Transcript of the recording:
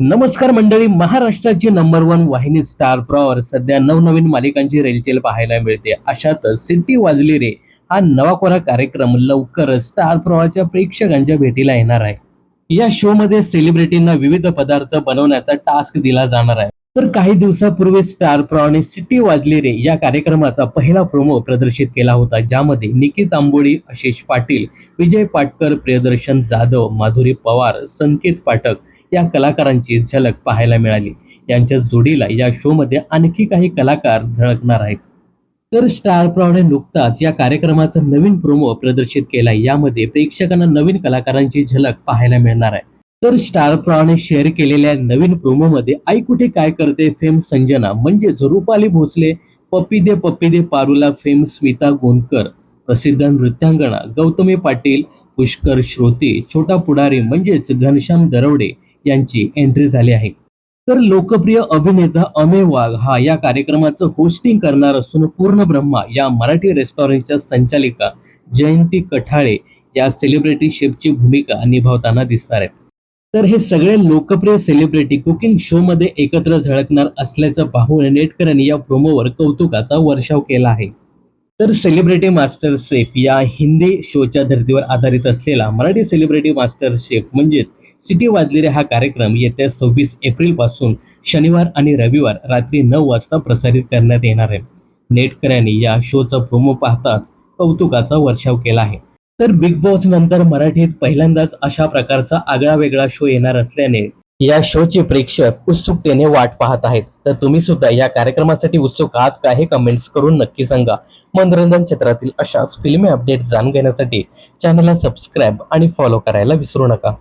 नमस्कार मंडळी महाराष्ट्राची नंबर वन वाहिनी स्टार प्रॉवर सध्या नवनवीन मालिकांची रेलचेल पाहायला मिळते. अशातच सिटी वाजली रे हा नवा कोरा कार्यक्रम लवकरच स्टार प्रॉवरच्या प्रेक्षकांच्या भेटीला येणार आहे. या शो मध्ये सेलिब्रिटींना विविध पदार्थ बनवण्याचा टास्क दिला जाणार आहे. तर काही दिवसापूर्वी स्टार प्रवाहाने सिटी वाजली रे या कार्यक्रमाचा पहिला प्रोमो प्रदर्शित केला होता ज्यामध्ये निकित आंबोळी आशिष पाटील विजय पाटकर प्रियदर्शन जाधव माधुरी पवार संकेत पाठक या कलाकारांची झलक पाहायला मिळाली. यांच्या जोडीला या शोमध्ये आणखी काही कलाकार झळकणार आहेत. तर स्टार प्रॉने नुकताच या कार्यक्रमाचा नवीन प्रोमो प्रदर्शित केला. यामध्ये प्रेक्षकांना नवीन कलाकारांची झलक पाहायला मिळणार आहे. तर स्टार प्रॉने शेअर केलेल्या नवीन प्रोमो मध्ये आई कुठे काय करते फेम संजना म्हणजेच रुपाली भोसले पप्पी दे पप्पी दे पारूला फेम स्मिता गोंदकर प्रसिद्ध नृत्यांगना गौतमी पाटील पुष्कर श्रोते छोटा पुढारी म्हणजेच घनश्याम दरवडे यांची एंट्री झाली आहे. तर लोकप्रिय अभिनेता अमेय वाघ हा या कार्यक्रमाचं होस्टिंग करणार असून पूर्ण ब्रह्मा या मराठी रेस्टॉरंटच्या संचालिका जयंती कठाळे या सेलिब्रिटी शेफची भूमिका निभावताना दिसणार आहे तर हे सगळे लोकप्रिय सेलिब्रिटी कुकिंग शो मध्ये एकत्र झळकणार असल्याचं पाहून नेटकऱ्यांनी या प्रोमोवर कौतुकाचा वर्षाव केला आहे. तर सेलिब्रिटी मास्टर शेफ या हिंदी शोच्या धर्तीवर आधारित असलेला मराठी सेलिब्रिटी मास्टर शेफ म्हणजेच सिटी वाजलेले हा कार्यक्रम येत्या सव्वीस एप्रिलपासून शनिवार आणि रविवार रात्री नऊ वाजता प्रसारित करण्यात येणार आहे. नेटकऱ्यांनी या शोचा प्रोमो पाहताच कौतुकाचा वर्षाव केला आहे. तर बिग बॉस नंतर मराठीत पहिल्यांदाच अशा प्रकारचा आगळा वेगळा शो येणार असल्याने या शोचे प्रेक्षक उत्सुकतेने वाट पाहत आहेत. तर तुम्ही सुद्धा या कार्यक्रमासाठी उत्सुक आहात का हे कमेंट्स करून नक्की सांगा. मनोरंजन क्षेत्रातील अशाच फिल्मी अपडेट जाणून घेण्यासाठी चॅनलला सबस्क्राईब आणि फॉलो करायला विसरू नका.